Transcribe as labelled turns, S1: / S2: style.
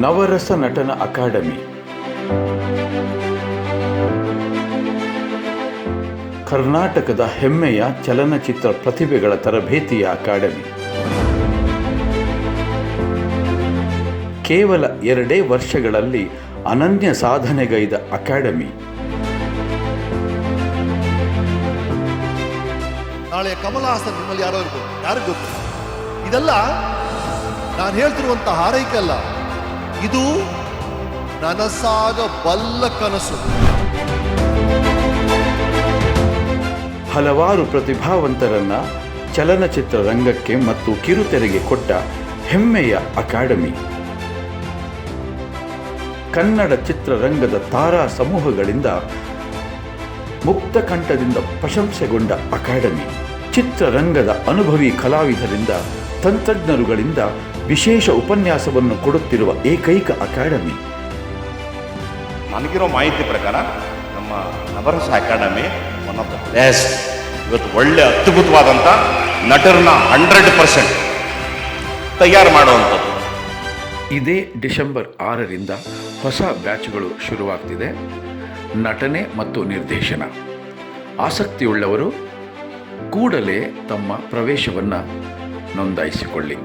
S1: ನವರಸ ನಟನ ಅಕಾಡೆಮಿ. ಕರ್ನಾಟಕದ ಹೆಮ್ಮೆಯ ಚಲನಚಿತ್ರ ಪ್ರತಿಭೆಗಳ ತರಬೇತಿಯ ಅಕಾಡೆಮಿ. ಕೇವಲ ಎರಡೇ ವರ್ಷಗಳಲ್ಲಿ ಅನನ್ಯ ಸಾಧನೆಗೈದ ಅಕಾಡೆಮಿ.
S2: ನಾಳೆ ಕಮಲಹಾಸನ್ ನಿಮ್ಮಲ್ಲಿ ಯಾರೋ ಇರ್ಬೋದು. ಯಾರಿಗೂ ಗೊತ್ತು? ಇದೆಲ್ಲ ನಾನು ಹೇಳ್ತಿರುವಂತಹ ಹಾರೈಕೆ ಅಲ್ಲ. ಇದು ನನಸಾಗ ಬಲ್ಲ ಕನಸು.
S1: ಹಲವಾರು ಪ್ರತಿಭಾವಂತರನ್ನ ಚಲನಚಿತ್ರ ರಂಗಕ್ಕೆ ಮತ್ತು ಕಿರುತೆರೆಗೆ ಕೊಟ್ಟ ಹೆಮ್ಮೆಯ ಅಕಾಡೆಮಿ. ಕನ್ನಡ ಚಿತ್ರರಂಗದ ತಾರಾ ಸಮೂಹಗಳಿಂದ ಮುಕ್ತ ಕಂಠದಿಂದ ಪ್ರಶಂಸೆಗೊಂಡ ಅಕಾಡೆಮಿ. ಚಿತ್ರರಂಗದ ಅನುಭವಿ ಕಲಾವಿದರಿಂದ, ತಂತ್ರಜ್ಞರುಗಳಿಂದ ವಿಶೇಷ ಉಪನ್ಯಾಸವನ್ನು ಕೊಡುತ್ತಿರುವ ಏಕೈಕ ಅಕಾಡೆಮಿ.
S3: ನನಗಿರೋ ಮಾಹಿತಿ ಪ್ರಕಾರ ನಮ್ಮ Navarasa academy one of the best ಇವತ್ತು ಒಳ್ಳೆ ಅದ್ಭುತವಾದಂಥ ನಟರನ್ನ ಹಂಡ್ರೆಡ್ ಪರ್ಸೆಂಟ್ ತಯಾರು ಮಾಡುವಂಥದ್ದು.
S1: ಇದೇ ಡಿಸೆಂಬರ್ ಆರರಿಂದ ಹೊಸ ಬ್ಯಾಚ್ಗಳು ಶುರುವಾಗ್ತಿದೆ. ನಟನೆ ಮತ್ತು ನಿರ್ದೇಶನ. ಆಸಕ್ತಿಯುಳ್ಳವರು ಕೂಡಲೇ ತಮ್ಮ ಪ್ರವೇಶವನ್ನು ನೋಂದಾಯಿಸಿಕೊಳ್ಳಿ.